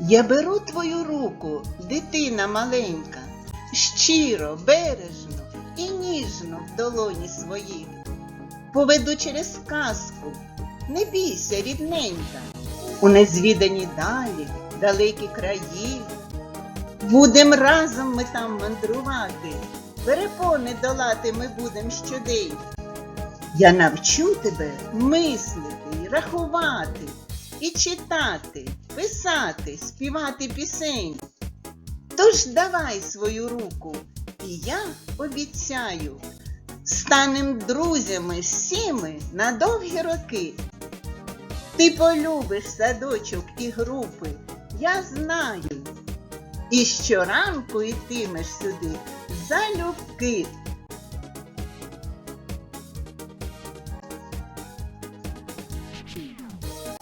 Я беру твою руку, дитина маленька, щиро, бережно і ніжно в долоні своїх. Поведу через казку, не бійся, рідненька, у незвідані далі, далекі краї. Будем разом ми там мандрувати, перепони долати ми будем щодень. Я навчу тебе мислити рахувати, і читати, писати, співати пісень. Тож давай свою руку, і я обіцяю, станем друзями всіми на довгі роки. Ти полюбиш садочок і групи, я знаю. І щоранку йтимеш сюди залюбки.